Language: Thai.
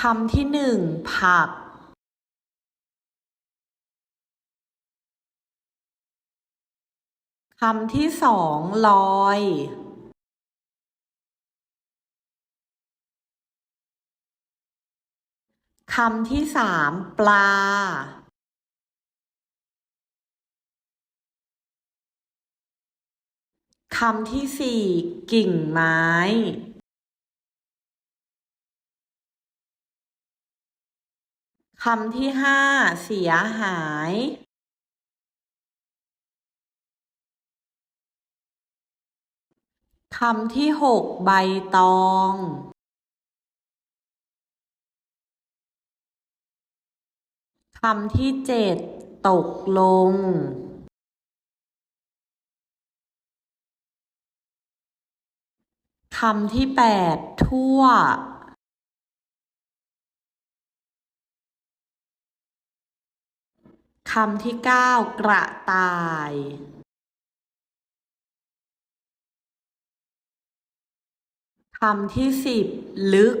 คำที่หนึ่งผักคำที่สองลอย คำที่สามปลา คำที่สี่กิ่งไม้ คำที่ห้าเสียหาย คำที่หกใบตอง คำที่เจ็ดตกลง คำที่แปดทั่ว คำที่เก้ากระต่ายคำที่สิบลึก